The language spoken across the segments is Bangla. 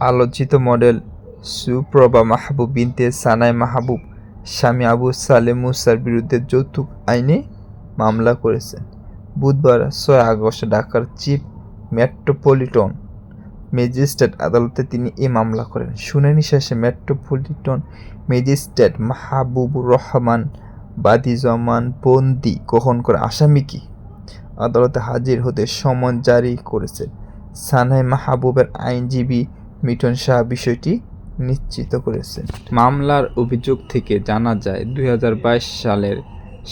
আলোচিত মডেল সুপ্রভা মাহবুব বিনতে সানাই মাহবুব, স্বামী আবু সালে মুসার বিরুদ্ধে যৌতুক আইনে মামলা করেছেন। বুধবার ছয় আগস্ট ঢাকার চিফ মেট্রোপলিটন ম্যাজিস্ট্রেট আদালতে তিনি এ মামলা করেন। শুনানি শেষে মেট্রোপলিটন ম্যাজিস্ট্রেট মাহবুবুর রহমান বাদী জমান বন্দি গ্রহণ করে আসামিকে আদালতে হাজির হতে সমন জারি করেছেন। সানাই মাহবুবের আইনজীবী মিঠন শাহ বিষয়টি নিশ্চিত করেছে মামলার অভিযোগ থেকে জানা যায়, দুই হাজার বাইশ সালের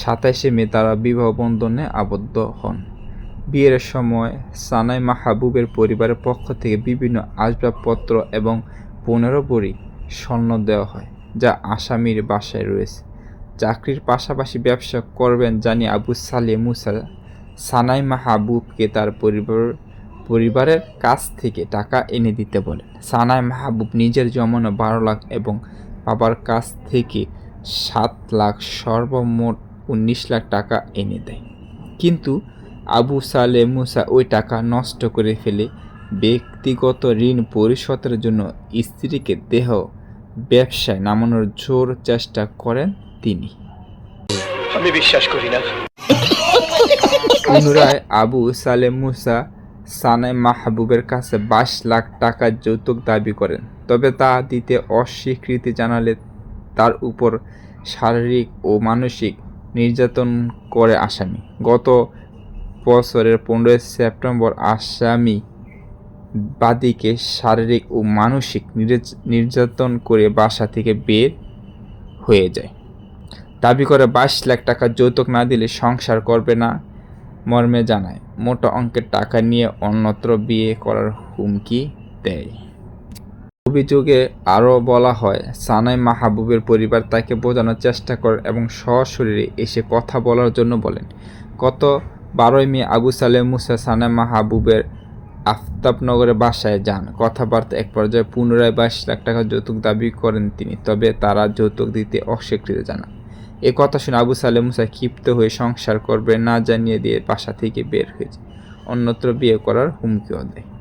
সাতাশে মে তারা বিবাহ বন্ধনে আবদ্ধ হন। বিয়ের সময় সানাই মাহবুবের পরিবারের পক্ষ থেকে বিভিন্ন আসবাবপত্র এবং পনেরো বড়ি স্বর্ণ দেওয়া হয়, যা আসামির বাসায় রয়েছে। চাকরির পাশাপাশি ব্যবসা করবেন জানিয়ে আবু সালে মুসা সানাই মাহবুবকে তার পরিবার পরিবারের কাছ থেকে টাকা এনে দিতে বলেন। সানাই মাহবুব নিজের জমানো বারো লাখ এবং বাবার কাছ থেকে সাত লাখ সর্বমোট উনিশ লাখ টাকা এনে দেয়। কিন্তু আবু সালে মুসা ওই টাকা নষ্ট করে ফেলে ব্যক্তিগত ঋণ পরিশোধের জন্য স্ত্রীকে দেহ ব্যবসায় নামানোর জোর চেষ্টা করেন তিনি। আমি বিশ্বাস করি না। পুনরায় আবু সালেম মুসা সানাই মাহবুবের কাছে বাইশ লাখ টাকা যৌতুক দাবি করেন। তবে তা দিতে অস্বীকৃতি জানালে তার উপর শারীরিক ও মানসিক নির্যাতন করে আসামি। গত বছরের পনেরোই সেপ্টেম্বর আসামি বাদীকে শারীরিক ও মানসিক নির্যাতন করে বাসা থেকে বের হয়ে যায়। দাবি করে বাইশ লাখ টাকা যৌতুক না দিলে সংসার করবে না। মর্মে জানায়, মোটা অঙ্কের টাকা নিয়ে অন্যত্র বিয়ে করার হুমকি দেয়। অভিযোগে আরও বলা হয়, সানাই মাহবুবের পরিবার তাকে বোঝানোর চেষ্টা করেন এবং সশরীরে এসে কথা বলার জন্য বলেন, গত বারোই মে আবু সালেম মুসা সানাই মাহবুবের আফতাবনগরের বাসায় যান। কথাবার্তা এক পর্যায়ে পুনরায় বাইশ লাখ টাকা যৌতুক দাবি করেন তিনি, তবে তারা যৌতুক দিতে অস্বীকৃতি জানান। এ কথা শুনে আবু সালেম মুসা ক্ষিপ্ত হয়ে সংসার করবে না জানিয়ে দিয়ে বাসা থেকে বের হয়েছে। অন্যত্র বিয়ে করার হুমকিও দেয়।